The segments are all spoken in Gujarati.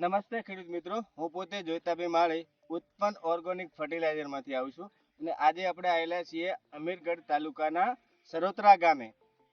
નમસ્તે ખેડૂત મિત્રો. હું પોતે જોઈતાભાઈ માળી, ઉત્પન્ન ઓર્ગોનિક ફર્ટિલાઇઝરમાંથી આવું છું. અને આજે આપણે આવેલા છીએ અમીરગઢ તાલુકાના સરોત્રા ગામે.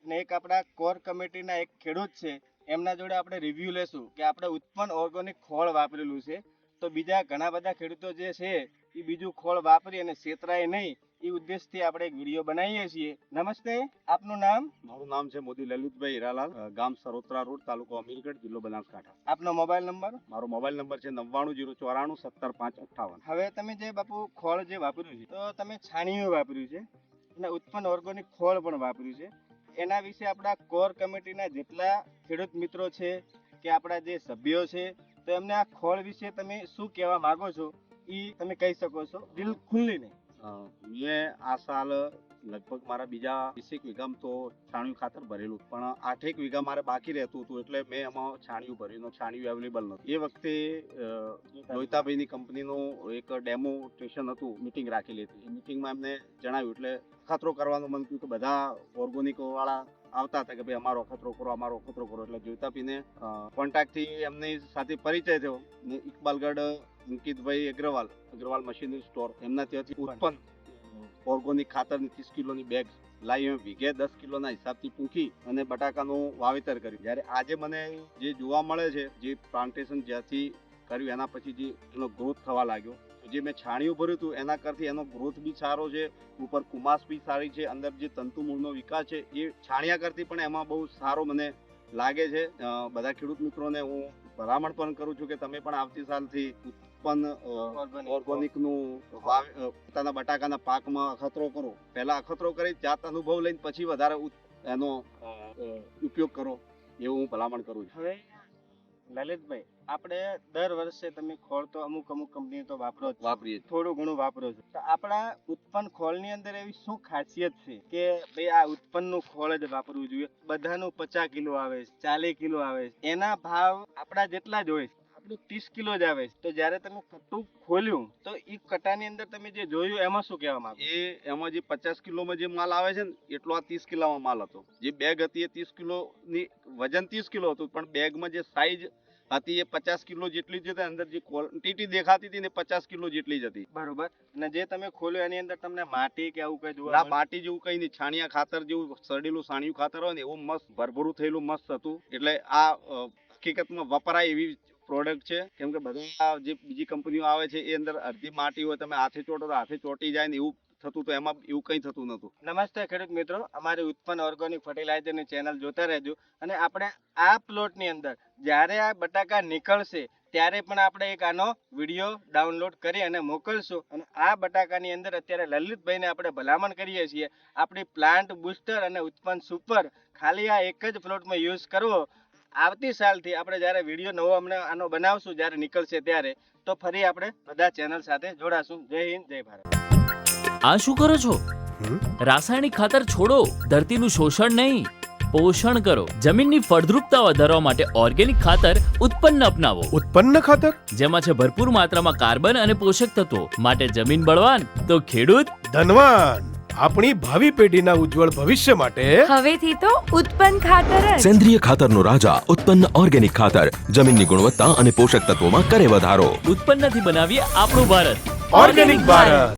અને એક આપણા કોર કમિટીના એક ખેડૂત છે. એમના જોડે આપણે રિવ્યૂ લેશું કે આપણે ઉત્પન્ન ઓર્ગોનિક ખોળ વાપરેલું છે. તો બીજા ઘણા બધા ખેડૂતો જે છે, એ બીજું ખોળ વાપરી અને છેતરાય નહીં. એ ઉદ્દેશથી આપણે એક વીડિયો બનાવીએ છીએ. નમસ્તે આપનું નામ? મારું નામ છે મોદી લલિતભાઈ હીરાલાલ ગામ સરોત્રા રોડ તાલુકો અમીરગઢ જિલ્લો બનાસકાંઠા. આપનો મોબાઈલ નંબર? મારો મોબાઈલ નંબર છે નવ્વાણું જીરો ચોરાણું સત્તર પાંચ અઠ્ઠાવન. હવે તમે જે બાપુ ખોળ જે વાપર્યું છે તો તમે છાણિયું વાપર્યું છે અને ઉત્પન્ન ઓર્ગોનિક ખોળ પણ વાપર્યું છે. એના વિશે આપણા કોર કમિટીના જેટલા ખેડૂત મિત્રો છે કે આપણા જે સભ્યો છે તો એમને આ ખોળ વિશે તમે શું કહેવા માગો છો એ તમે કહી શકો છો દિલ ખુલ્લીને. મેં આ સાલ લગભગ મારા બીજા વીસેક વીઘામાં તો છાણિયું ખાતર ભરેલું પણ આઠેક વીઘા મારે બાકી રહેતું હતું એટલે મેં એમાં છાણિયું ભર્યું. છાણિયું અવેલેબલ નહોતું. એ વખતે અ, કંપનીનું એક ડેમો સ્ટેશન હતું મિટિંગ રાખેલી હતી. એ મિટિંગમાં એમને જણાવ્યું એટલે અખતરો કરવાનું મન થયું કે બધા ઓર્ગોનિક વાળા આવતા હતા કે ભાઈ અમારો અખતરો કરો અમારો અખતરો કરો. એટલે જોઈતાભાઈને કોન્ટેક્ટથી એમની સાથે પરિચય થયો ને ઇકબાલગઢ અંકિતભાઈ અગ્રવાલ અગ્રવાલ મશીનરી સ્ટોર એમના ત્યાંથી ઉત્પન્ન. ઓર્ગોનિક ખાતરની ત્રીસ કિલોની બેગ લાવી અમે વીઘે દસ કિલોના હિસાબથી પૂંખી અને બટાકાનું વાવેતર કર્યું. જ્યારે આજે મને જે જોવા મળે છે જે પ્લાન્ટેશન જ્યાંથી કર્યું એના પછી જે એનો ગ્રોથ થવા લાગ્યો જે મેં છાણિયું ભર્યું હતું એના કરતી એનો ગ્રોથ બી સારો છે ઉપર કુમાસ બી સારી છે અંદર જે તંતુ મૂળનો વિકાસ છે એ છાણિયા કરતી પણ એમાં બહુ સારો મને લાગે છે. બધા ખેડૂત મિત્રોને હું ભલામણ પણ કરું છું કે તમે પણ આવતી સાલથી ઉત્પન્ન Organic. ઓર્ગોનિકનું વાવે- પોતાના બટાકાના પાકમાં અખતરો કરો. પહેલા અખતરો કરી જાત અનુભવ લઈને પછી વધારે એનો ઉપયોગ કરો. એવું હું ભલામણ કરું છું. હવે લલિતભાઈ આપણે દર વર્ષે તમે ખોળ તો અમુક અમુક કંપની તો વાપરો જ છો. વાપરીએ. થોડું ઘણું વાપરો છો. તો આપણા ઉત્પન્ન ખોળની અંદર એવી શું ખાસિયત છે કે ભાઈ આ ઉત્પન્નનું ખોળ જ વાપરવું જોઈએ? બધાનું પચાસ કિલો આવે છે ચાલીસ કિલો આવે છે. એના ભાવ આપણા જેટલા જ હોય છે. આપણું ત્રીસ કિલો જ આવે તો જ્યારે તમે કટું ખોલ્યું તો એ કટાની અંદર તમે જે જોયું એમાં શું કહેવા માંગો? એ એમાં જે પચાસ કિલોમાં જે માલ આવે છે ને એટલો આ ત્રીસ કિલોમાં માલ હતો. જે બેગ હતી એ ત્રીસ કિલોની વજન ત્રીસ કિલો હતું પણ બેગમાં જે સાઈઝ હતી એ પચાસ કિલો જેટલી જ હતી અંદર જે ક્વોન્ટિટી દેખાતી હતી ને પચાસ કિલો જેટલી જ હતી. બરોબર. અને જે તમે ખોલ્યો એની અંદર તમને માટી કે આવું કઈ જોવા માટી જેવું કઈ નહીં. છાણિયા ખાતર જેવું સડેલું સાણિયું ખાતર હોય ને એવું મસ્ત ભરભરું થયેલું મસ્ત હતું. એટલે આ હકીકતમાં વપરાય એવી પ્રોડક્ટ છે. કેમ કે બધા જે બીજી કંપનીઓ આવે છે, એ અંદર અડધી માટી હોય, તમે હાથે ચોટો તો હાથે ચોટી જાય ને એવું થતું તો એમાં એવું કંઈ થતું નતું નમસ્તે ખેડૂત મિત્રો, અમારી ઉત્પન્ન ઓર્ગોનિક ફર્ટિલાઇઝરની ચેનલ જોતા રહેજો. અને આપણે આ પ્લોટની અંદર જ્યારે આ બટાકા નીકળશે, ત્યારે પણ આપણે એક આનો વીડિયો ડાઉનલોડ કરી અને મોકલશું. અને આ બટાકાની અંદર અત્યારે લલિતભાઈને આપણે ભલામણ કરીએ છીએ. આપણી પ્લાન્ટ બુસ્ટર અને ઉત્પન્ન સુપર ખાલી આ એક જ પ્લોટમાં યુઝ કરવો. આવતી સાલથી આપણે જ્યારે વીડિયો નવો અમને આનો બનાવશું જ્યારે નીકળશે ત્યારે તો ફરી આપણે બધા ચેનલ સાથે જોડાશું. જય હિન્દ જય ભારત. આ શું કરો છો? રાસાયણિક ખાતર છોડો ધરતીનું શોષણ નહીં. પોષણ કરો. જમીનની ફળદ્રુપતા વધારવા માટે ઓર્ગેનિક ખાતર ઉત્પન્ન અપનાવો. ઉત્પન્ન ખાતર? જેમાં છે ભરપૂર માત્રામાં કાર્બન અને પોષક તત્વો. માટે જમીન બળવાન તો ખેડૂત ધનવાન. આપણી ભાવિ પેઢીના ઉજ્જવળ ભવિષ્ય માટે હવેથી તો ઉત્પન્ન ખાતર જ. સેન્દ્રિય ખાતરનો રાજા ઉત્પન્ન ઓર્ગેનિક ખાતર. જમીનની ગુણવત્તા અને પોષક તત્વોમાં કરે વધારો. ઉત્પન્નથી બનાવીએ આપણું ભારત. ઓર્ગેનિક ભારત.